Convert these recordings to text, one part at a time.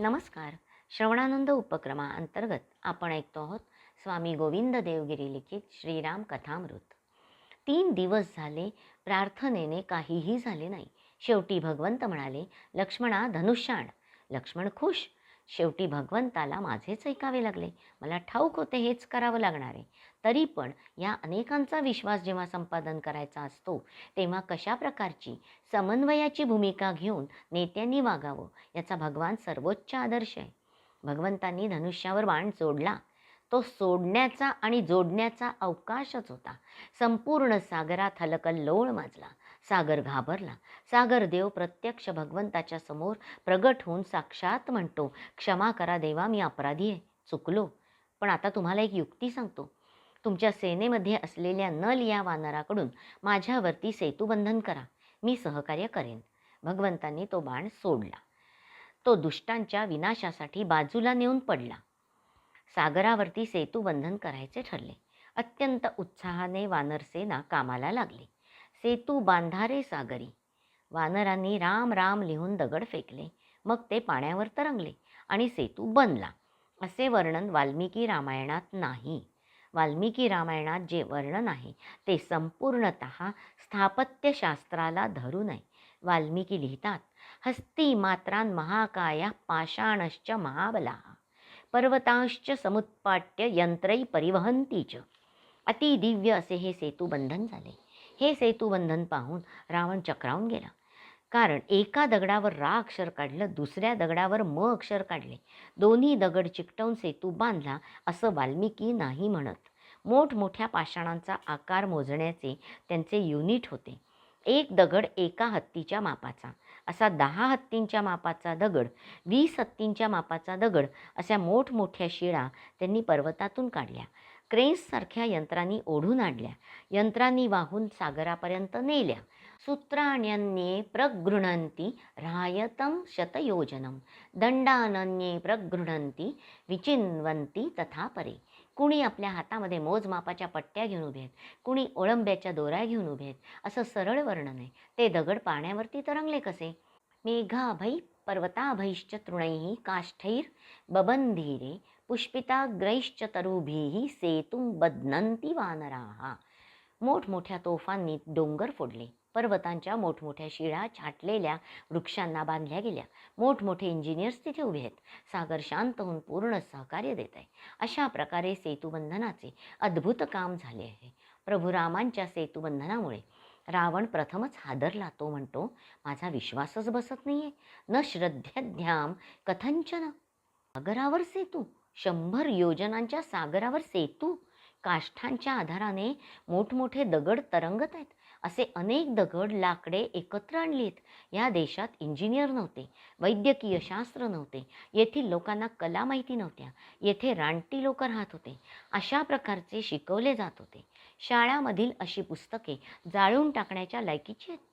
नमस्कार. श्रवणानंद उपक्रमाअंतर्गत आपण ऐकतो आहोत स्वामी गोविंद देवगिरी लिखित श्रीराम कथामृत. तीन दिवस झाले प्रार्थनेने काहीही झाले नाही. शेवटी भगवंत म्हणाले लक्ष्मणा धनुष्याण. लक्ष्मण खुश. शेवटी भगवंताला माझेच ऐकावे लागले. मला ठाऊक होते हेच करावं लागणार. आहे तरी पण या अनेकांचा विश्वास जेव्हा संपादन करायचा असतो तेव्हा कशा प्रकारची समन्वयाची भूमिका घेऊन नेत्यांनी वागावं याचा भगवान सर्वोच्च आदर्श आहे. भगवंतांनी धनुष्यावर बाण जोडला. तो सोडण्याचा आणि जोडण्याचा अवकाशच होता. संपूर्ण सागरात हलकल्लोळ माजला. सागर घाबरला. सागर देव प्रत्यक्ष भगवंताच्या समोर प्रगट होऊन साक्षात म्हणतो क्षमा करा देवा मी अपराधी आहे. चुकलो. पण आता तुम्हाला एक युक्ती सांगतो. तुमच्या सेनेमध्ये असलेल्या नल या वानराकडून माझ्यावरती सेतुबंधन करा. मी सहकार्य करेन. भगवंतांनी तो बाण सोडला. तो दुष्टांच्या विनाशासाठी बाजूला नेऊन पडला. सागरावरती सेतुबंधन करायचे ठरले. अत्यंत उत्साहाने वानरसेना कामाला लागली. सेतू बांधारे सागरी. वानरांनी राम राम लिहून दगड फेकले. मग ते पाण्यावर तरंगले आणि सेतू बनला. असे वर्णन वाल्मिकी रामायणात नाही. वाल्मिकी रामायणात जे वर्णन आहे ते संपूर्णत स्थापत्यशास्त्राला धरून आहे वाल्मिकी लिहितात हस्ती मात्रान महाकाया पाषाणश्च महाबला पर्वतांश्च समुत्पाट्य यंत्रै परिवहंती च। अतिदिव्य असे हे सेतुबंधन झाले. हे सेतुबंधन पाहून रावण चक्रावून गेला. कारण एका दगडावर रा अक्षर काढलं दुसऱ्या दगडावर म अक्षर काढले. दोन्ही दगड चिकटवून सेतू बांधला असं वाल्मिकी नाही म्हणत. मोठमोठ्या पाषाणांचा आकार मोजण्याचे त्यांचे युनिट होते. एक दगड एका हत्तीच्या मापाचा. असा दहा हत्तींच्या मापाचा दगड वीस हत्तींच्या मापाचा दगड अशा मोठमोठ्या शिळा त्यांनी पर्वतातून काढल्या. क्रेन्ससारख्या यंत्रांनी ओढून आणल्या. यंत्रांनी वाहून सागरापर्यंत नेल्या. सूत्राण्यन्ये प्रगृणंती रायतं शतयोजनं. दंडानन्ये प्रगृणंती विचिन्वंती तथा परे. कुणी आपल्या हातामध्ये मोजमापाच्या पट्ट्या घेऊन उभे आहेत. कुणी ओळंब्याच्या दोऱ्या घेऊन उभे आहेत. असं सरळ वर्णन आहे. ते दगड पाण्यावरती तरंगले कसे? मेघाभै पर्वताभैश्च तृणैः काष्ठैर्बबंधीरे पुष्पिताग्रैश्च तरुभिः सेतुं बदनंती वानराहा मोठमोठ्या तोफांनी डोंगर फोडले. पर्वतांच्या मोठमोठ्या शिळा छाटलेल्या वृक्षांना बांधल्या गेल्या. मोठमोठे इंजिनियर्स तिथे उभे आहेत. सागर शांत होऊन पूर्ण सहकार्य देत आहे. अशा प्रकारे सेतुबंधनाचे अद्भुत काम झाले आहे. प्रभू रामांच्या सेतुबंधनामुळे रावण प्रथमच हादरला तो म्हणतो माझा विश्वासच बसत नाही आहे न श्रद्धाध्याम कथंचन सागरावर सेतू. शंभर योजनांच्या सागरावर सेतू. काष्ठांच्या आधाराने मोठमोठे दगड तरंगत आहेत. असे अनेक दगड लाकडे एकत्र आणलीत. या देशात इंजिनियर नव्हते वैद्यकीय शास्त्र नव्हते येथील लोकांना कला माहिती नव्हत्या येथे रानटी लोक राहत होते. अशा प्रकारचे शिकवले जात होते. शाळामधील अशी पुस्तके जाळून टाकण्याच्या लायकीची आहेत.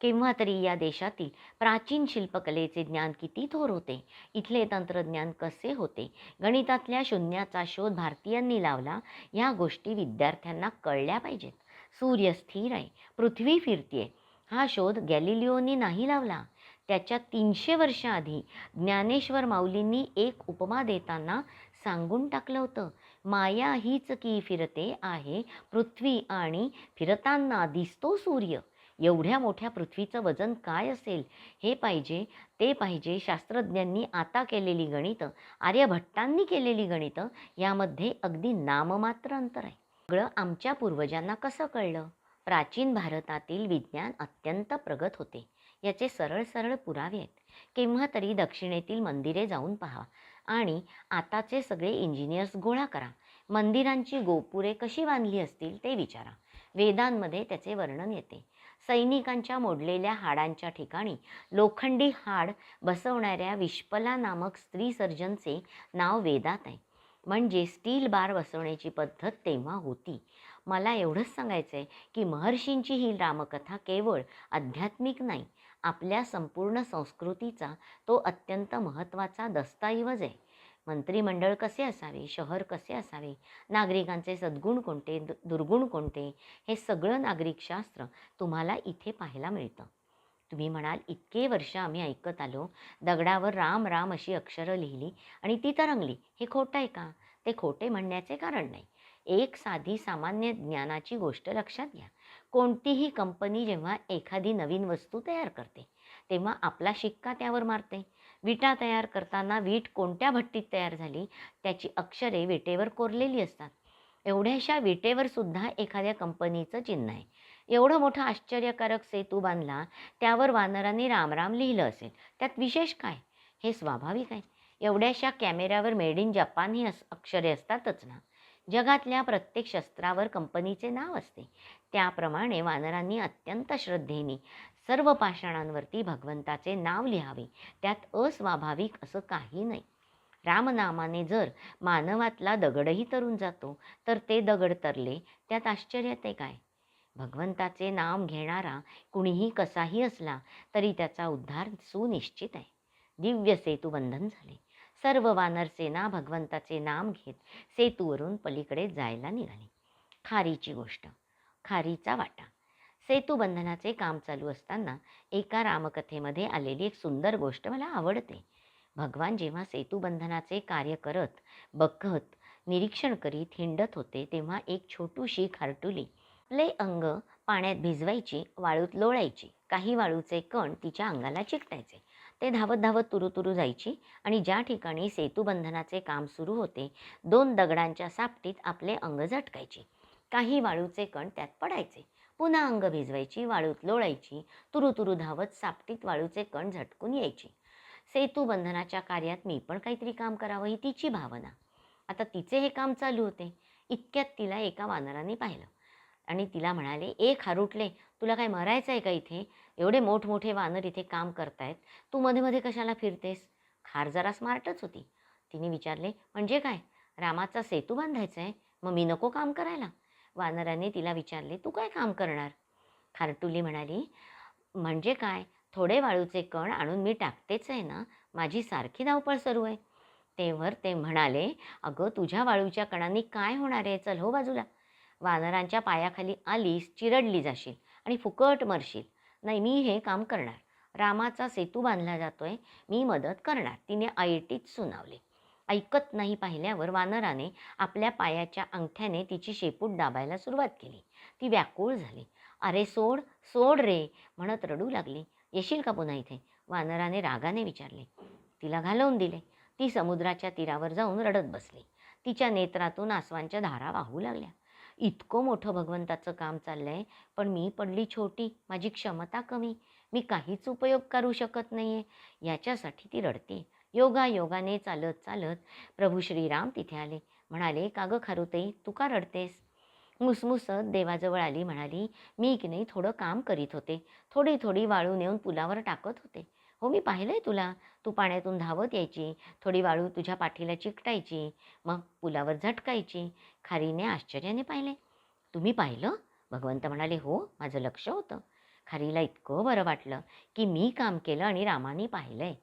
केव्हा तरी या देशातील प्राचीन शिल्पकलेचे ज्ञान किती थोर होते? इथले तंत्रज्ञान कसे होते? गणितातल्या शून्याचा शोध भारतीयांनी लावला या गोष्टी विद्यार्थ्यांना कळल्या पाहिजेत. सूर्य स्थिर आहे पृथ्वी फिरतीये हा शोध गॅलिलिओनी नाही लावला. त्याच्या तीनशे वर्षाआधी ज्ञानेश्वर माऊलींनी एक उपमा देताना सांगून टाकलं होतं माया हीच की फिरते आहे पृथ्वी आणि फिरताना दिसतो सूर्य. एवढ्या मोठ्या पृथ्वीचं वजन काय असेल? हे पाहिजे ते पाहिजे शास्त्रज्ञांनी आता केलेली गणितं आर्यभट्टांनी केलेली गणितं यामध्ये अगदी नाममात्र अंतर आहे. सगळं आमच्या पूर्वजांना कसं कळलं? प्राचीन भारतातील विज्ञान अत्यंत प्रगत होते. याचे सरळ सरळ पुरावे आहेत. केव्हा तरी दक्षिणेतील मंदिरे जाऊन पहा आणि आताचे सगळे इंजिनियर्स गोळा करा. मंदिरांची गोपुरे कशी बांधली असतील ते विचारा. वेदांमध्ये त्याचे वर्णन येते. सैनिकांच्या मोडलेल्या हाडांच्या ठिकाणी लोखंडी हाड बसवणाऱ्या विश्पला नामक स्त्री सर्जनचे नाव वेदात आहे. म्हणजे स्टील बार बसवण्याची पद्धत तेव्हा होती. मला एवढंच सांगायचं आहे की महर्षींची ही रामकथा केवळ आध्यात्मिक नाही आपल्या संपूर्ण संस्कृतीचा तो अत्यंत महत्त्वाचा दस्तऐवज आहे. मंत्रिमंडळ कसे असावे? शहर कसे असावे? नागरिकांचे सद्गुण कोणते? दु दुर्गुण कोणते? हे सगळं नागरिकशास्त्र तुम्हाला इथे पाहायला मिळतं. तुम्ही म्हणाल इतके वर्ष आम्ही ऐकत आलो. दगडावर राम राम अशी अक्षरं लिहिली आणि ती तरंगली. हे खोटं आहे का? ते खोटे म्हणण्याचे कारण नाही. एक साधी सामान्य ज्ञानाची गोष्ट लक्षात घ्या. कोणतीही कंपनी जेव्हा एखादी नवीन वस्तू तयार करते तेव्हा आपला शिक्का त्यावर मारते. विटा तयार करताना वीट कोणत्या भट्टीत तयार झाली त्याची अक्षरे विटेवर कोरलेली असतात. एवढ्याशा विटेवर सुद्धा एखाद्या कंपनीचं चिन्ह आहे. एवढं मोठं आश्चर्यकारक सेतू बांधला त्यावर वानरांनी रामराम लिहिलं असेल. त्यात विशेष काय? हे स्वाभाविक आहे. एवढ्याशा कॅमेऱ्यावर मेड इन जपान ही अस अक्षरे असतातच ना. जगातल्या प्रत्येक शस्त्रावर कंपनीचे नाव असते. त्याप्रमाणे वानरांनी अत्यंत श्रद्धेने सर्व पाषाणांवरती भगवंताचे नाव लिहावे. त्यात अस्वाभाविक असं काही नाही. रामनामाने जर मानवातला दगडही तरून जातो तर ते दगड तरले त्यात आश्चर्य ते काय? भगवंताचे नाम घेणारा कुणीही कसाही असला तरी त्याचा उद्धार सुनिश्चित आहे. दिव्य सेतू बंधन झाले. सर्व वानर सेना भगवंताचे नाम घेत सेतूवरून पलीकडे जायला निघाली. खारीची गोष्ट. खारीचा वाटा. सेतुबंधनाचे काम चालू असताना एका रामकथेमध्ये आलेली एक सुंदर गोष्ट मला आवडते. भगवान जेव्हा सेतुबंधनाचे कार्य करत बघत निरीक्षण करीत हिंडत होते तेव्हा एक छोटूशी खारटुली आपले अंग पाण्यात भिजवायची वाळूत लोळायची काही वाळूचे कण तिच्या अंगाला चिकटायचे. ते धावत धावत तुरुतुरू जायची आणि ज्या ठिकाणी सेतुबंधनाचे काम सुरू होते दोन दगडांच्या सापटीत आपले अंग झटकायचे. काही वाळूचे कण त्यात पडायचे. पुन्हा अंग भिजवायची वाळूत लोळायची तुरु तुरु धावत सापटीत वाळूचे कण झटकून यायची. सेतुबंधनाच्या कार्यात मी पण काहीतरी काम करावं ही तिची भावना. आता तिचे हे काम चालू होते. इतक्यात तिला एका वानराने पाहिलं. आणि तिला म्हणाले ए खारुटले तुला काय मरायचं आहे का इथे? एवढे मोठमोठे वानर इथे काम करतायत. तू मध्ये मध्ये कशाला फिरतेस? खार जरा स्मार्टच होती. तिने विचारले म्हणजे काय? रामाचा सेतू बांधायचा आहे मग मी नको काम करायला. वानराने तिला विचारले तू काय काम करणार? खारटुली म्हणाली म्हणजे काय? थोडे वाळूचे कण आणून मी टाकतेच आहे ना? माझी सारखी धावपळ सुरू आहे. तेव्हा ते म्हणाले अगं तुझ्या वाळूच्या कणांनी काय होणार आहे? चल हो बाजूला. वानरांच्या पायाखाली आलीस चिरडली जाशील आणि फुकट मरशील. नाही मी हे काम करणार. रामाचा सेतू बांधला जातोय. मी मदत करणार. तिने ऐटीत सुनावले. ऐकत नाही पाहिल्यावर वानराने आपल्या पायाच्या अंगठ्याने तिची शेपूट दाबायला सुरुवात केली. ती व्याकुळ झाली. अरे सोड सोड रे म्हणत रडू लागली. येशील का पुन्हा इथे? वानराने रागाने विचारले. तिला घालवून दिले. ती समुद्राच्या तीरावर जाऊन रडत बसली. तिच्या नेत्रातून आसवांच्या धारा वाहू लागल्या. इतकं मोठं भगवंताचं काम चाललंय पण मी पडली छोटी. माझी क्षमता कमी. मी काहीच उपयोग करू शकत नाही आहे याच्यासाठी ती रडते. योगा योगाने चालत चालत प्रभू श्रीराम तिथे आले. म्हणाले का गं खारुताई तू का रडतेस? मुसमुसत देवाजवळ आली म्हणाली मी की नाही थोडं काम करीत होते. थोडी थोडी वाळू नेऊन पुलावर टाकत होते. हो मी पाहिलंय तुला. तू पाण्यातून धावत यायची. थोडी वाळू तुझ्या पाठीला चिकटायची. मग पुलावर झटकायची. खारीने आश्चर्याने पाहिले. तुम्ही पाहिलं? भगवंत म्हणाले हो माझं लक्ष होतं. खारीला इतकं बरं वाटलं की मी काम केलं आणि रामाने पाहिलंय.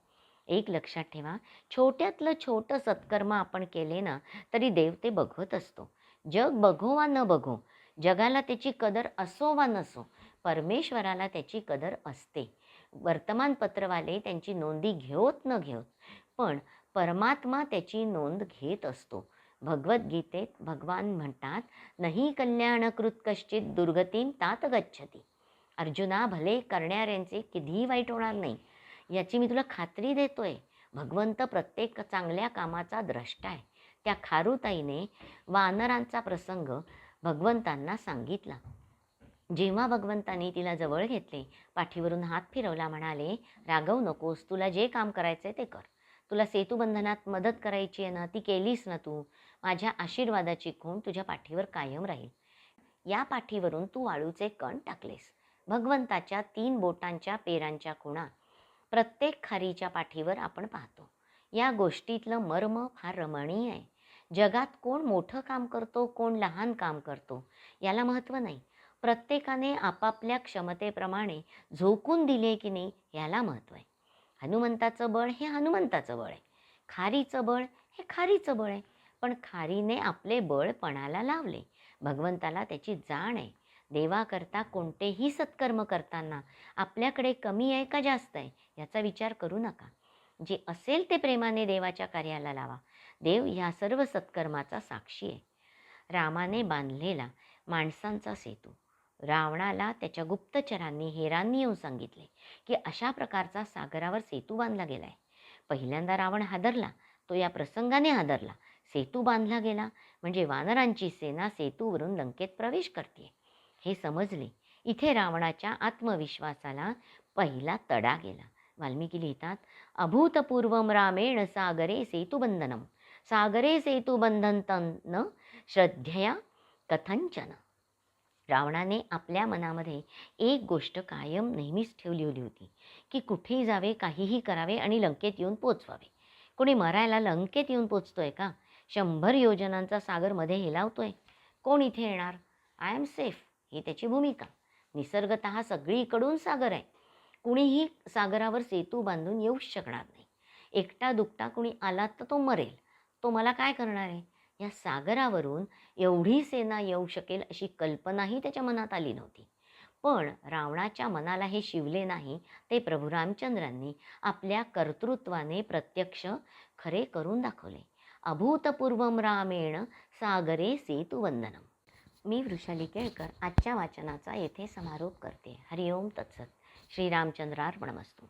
एक लक्षात ठेवा छोट्यातलं छोटं सत्कर्म आपण केले ना तरी देव ते बघत असतो. जग बघो वा न बघो जगाला त्याची कदर असो वा नसो परमेश्वराला त्याची कदर असते. वर्तमानपत्रवाले त्यांची नोंदी घेवत न घेवत पण परमात्मा त्याची नोंद घेत असतो. भगवद्गीतेत भगवान म्हणतात नाही कल्याणकृत कश्चित दुर्गतीम तात गच्छती. अर्जुना भले करणाऱ्यांचे कितीही वाईट होणार नाही याची मी तुला खात्री देतोय. भगवंत प्रत्येक चांगल्या कामाचा द्रष्टा आहे. त्या खारुताईने वानरांचा प्रसंग भगवंतांना सांगितला. जेव्हा भगवंतांनी तिला जवळ घेतले पाठीवरून हात फिरवला म्हणाले रागव नकोस तुला जे काम करायचं आहे ते कर. तुला सेतुबंधनात मदत करायची आहे ना ती केलीस ना तू. माझ्या आशीर्वादाची खूण तुझ्या पाठीवर कायम राहील. या पाठीवरून तू वाळूचे कण टाकलेस. भगवंताच्या तीन बोटांच्या पेरांच्या खुणा प्रत्येक खारीच्या पाठीवर आपण पाहतो. या गोष्टीतलं मर्म फार रमणीय आहे. जगात कोण मोठं काम करतो कोण लहान काम करतो याला महत्त्व नाही. प्रत्येकाने आपापल्या क्षमतेप्रमाणे झोकून दिले की नाही याला महत्त्व आहे. हनुमंताचं बळ हे हनुमंताचं बळ आहे. खारीचं बळ हे खारीचं बळ आहे. पण खारीने आपले बळ पणाला लावले. भगवंताला त्याची जाण आहे. देवाकरता कोणतेही सत्कर्म करताना आपल्याकडे कमी आहे का जास्त आहे? याचा विचार करू नका. जे असेल ते प्रेमाने देवाच्या कार्याला लावा. देव ह्या सर्व सत्कर्माचा साक्षी आहे. रामाने बांधलेला माणसांचा सेतू. रावणाला त्याच्या गुप्तचरांनी हेरांनी येऊन सांगितले की अशा प्रकारचा सागरावर सेतू बांधला गेला आहे पहिल्यांदा रावण हादरला तो या प्रसंगाने हादरला. सेतू बांधला गेला म्हणजे वानरांची सेना सेतूवरून लंकेत प्रवेश करते हे समजले. इथे रावणाच्या आत्मविश्वासाला पहिला तडा गेला. वाल्मिकी लिहितात अभूतपूर्वम रामेण सागरे सेतुबंधनम सागरे सेतुबंधन न श्रद्धया कथंचन रावणाने आपल्या मनामध्ये एक गोष्ट कायम नेहमीच ठेवली होती होती की कुठेही जावे काहीही करावे आणि लंकेत येऊन पोचवावे. कोणी मरायला लंकेत येऊन पोचतोय का? शंभर योजनांचा सागरमध्ये हेलावतोय कोण इथे येणार? आय एम सेफ ही त्याची भूमिका. निसर्गत सगळीकडून सागर आहे. कुणीही सागरावर सेतू बांधून येऊच शकणार नाही. एकटा दुकटा कुणी आला तर तो मरेल. तो मला काय करणार आहे? या सागरावरून एवढी सेना येऊ शकेल अशी कल्पनाही त्याच्या मनात आली नव्हती. पण रावणाच्या मनाला हे शिवले नाही ते प्रभू रामचंद्रांनी आपल्या कर्तृत्वाने प्रत्यक्ष खरे करून दाखवले. अभूतपूर्वम रामेण सागरे सेतुवंदनम. मी वृषाली केळकर आजच्या वाचनाचा येथे समारोप करते. हरिओम तत्सत. ஸ்ரீராமச்சந்திரார்பணமஸ்து